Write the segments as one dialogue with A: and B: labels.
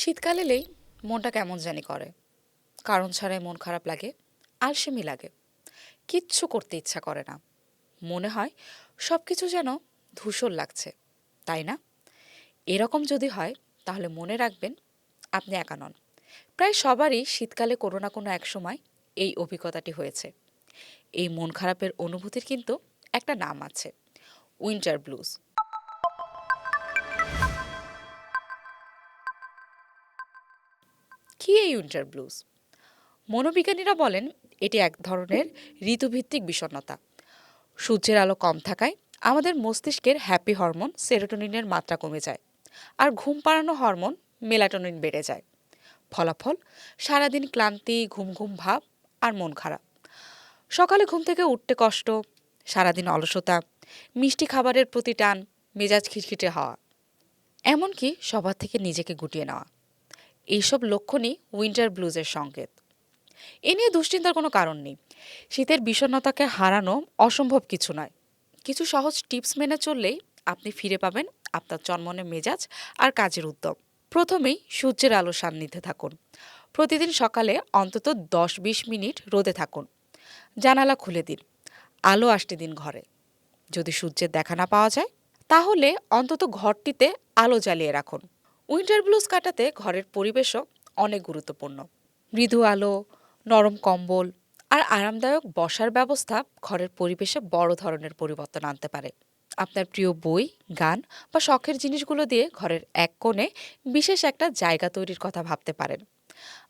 A: শীতকাল এলেই মনটা কেমন জানি করে। কারণ ছাড়াই মন খারাপ লাগে, আলসেমি লাগে। কিচ্ছু করতে ইচ্ছা করে না। মনে হয় সব কিছু যেন ধূসর লাগছে, তাই না? এরকম যদি হয়, তাহলে মনে রাখবেন আপনি একা নন। প্রায় সবারই শীতকালে কোনো না কোনো এক সময় এই অভিজ্ঞতাটি হয়েছে। এই মন খারাপের অনুভূতির কিন্তু একটা নাম আছে, উইন্টার ব্লুজ। কি এই উইন্টার ব্লুজ? মনোবিজ্ঞানীরা বলেন, এটি এক ধরনের ঋতুভিত্তিক বিষণ্ণতা। সূর্যের আলো কম থাকায় আমাদের মস্তিষ্কের হ্যাপি হরমোন সেরোটোনিনের মাত্রা কমে যায় আর ঘুম পাড়ানো হরমোন মেলাটোনিন বেড়ে যায়। ফলাফল, সারাদিন ক্লান্তি ঘুম ঘুম ভাব আর মন খারাপ। সকালে ঘুম থেকে উঠতে কষ্ট, সারাদিন অলসতা, মিষ্টি খাবারের প্রতি টান, মেজাজ খিটখিটে হওয়া, এমনকি সবার থেকে নিজেকে গুটিয়ে নেওয়া। এইসব লক্ষণই উইন্টার ব্লুজের সংকেত। এ নিয়ে দুশ্চিন্তার কোনো কারণ নেই। শীতের বিষণ্ণতাকে হারানো অসম্ভব কিছু নয়। কিছু সহজ টিপস মেনে চললেই আপনি ফিরে পাবেন আপনার জন্মনের মেজাজ আর কাজের উদ্যম। প্রথমেই সূর্যের আলো সান্নিধ্যে থাকুন। প্রতিদিন সকালে অন্তত দশ বিশ মিনিট রোদে থাকুন। জানালা খুলে দিন। আলো আসতে দিন ঘরে। যদি সূর্যের দেখা না পাওয়া যায়, তাহলে অন্তত ঘরটিতে আলো জ্বালিয়ে রাখুন। উইন্টার ব্লুজ কাটাতে ঘরের পরিবেশও অনেক গুরুত্বপূর্ণ। মৃদু আলো, নরম কম্বল আর আরামদায়ক বসার ব্যবস্থা ঘরের পরিবেশে বড় ধরনের পরিবর্তন আনতে পারে। আপনার প্রিয় বই, গান বা শখের জিনিসগুলো দিয়ে ঘরের এক কোণে বিশেষ একটা জায়গা তৈরির কথা ভাবতে পারেন।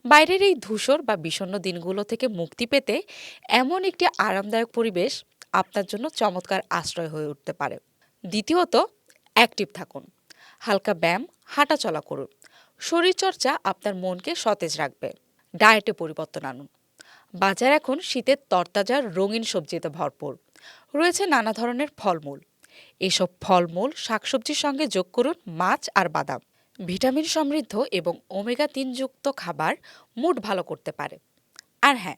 A: বাইরের এই ধূসর বা বিষণ্ণ দিনগুলো থেকে মুক্তি পেতে এমন একটি আরামদায়ক পরিবেশ আপনার জন্য চমৎকার আশ্রয় হয়ে উঠতে পারে। দ্বিতীয়ত, অ্যাক্টিভ থাকুন। হালকা ব্যায়াম, হাঁটাচলা করুন। শরীরচর্চা আপনার মনকে সতেজ রাখবে। ডায়েটে পরিবর্তন আনুন। বাজার এখন শীতের তরতাজা রঙিন সবজিতে ভরপুর। রয়েছে নানা ধরনের ফলমূল। এসব ফলমূল শাকসবজির সঙ্গে যোগ করুন মাছ আর বাদাম। ভিটামিন সমৃদ্ধ এবং ওমেগা তিন যুক্ত খাবার মুড ভালো করতে পারে। আর হ্যাঁ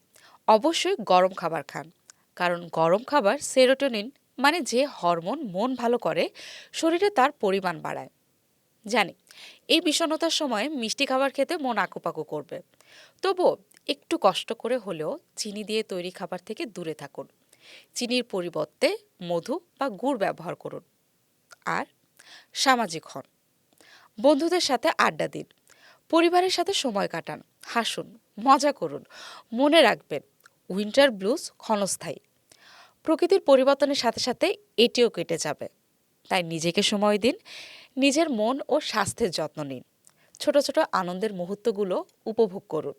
A: অবশ্যই গরম খাবার খান। কারণ গরম খাবার সেরোটোনিন মানে যে হরমোন মন ভালো করে, শরীরে তার পরিমাণ বাড়ায়। জানি। এই বিষণ্ণতার সময় মিষ্টি খাবার খেতে মন আকুপাকু করবে। তবুও একটু কষ্ট করে হলেও চিনি দিয়ে তৈরি খাবার থেকে দূরে থাকুন। চিনির পরিবর্তে মধু বা গুড় ব্যবহার করুন। আর সামাজিক হন। বন্ধুদের সাথে আড্ডা দিন। পরিবারের সাথে সময় কাটান। হাসুন। মজা করুন। মনে রাখবেন, উইন্টার ব্লুজ ক্ষণস্থায়ী। প্রকৃতির পরিবর্তনের সাথে সাথে এটিও কেটে যাবে। তাই নিজেকে সময় দিন। নিজের মন ও স্বাস্থ্যের যত্ন নিন। ছোট ছোট আনন্দের মুহূর্তগুলো উপভোগ করুন।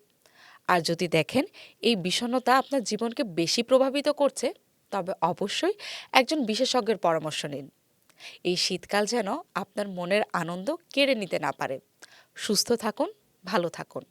A: আর যদি দেখেন এই বিষণ্নতা আপনার জীবনকে বেশি প্রভাবিত করছে, তবে অবশ্যই একজন বিশেষজ্ঞের পরামর্শ নিন। এই শীতকাল যেন আপনার মনের আনন্দ কেড়ে নিতে না পারে। সুস্থ থাকুন, ভালো থাকুন।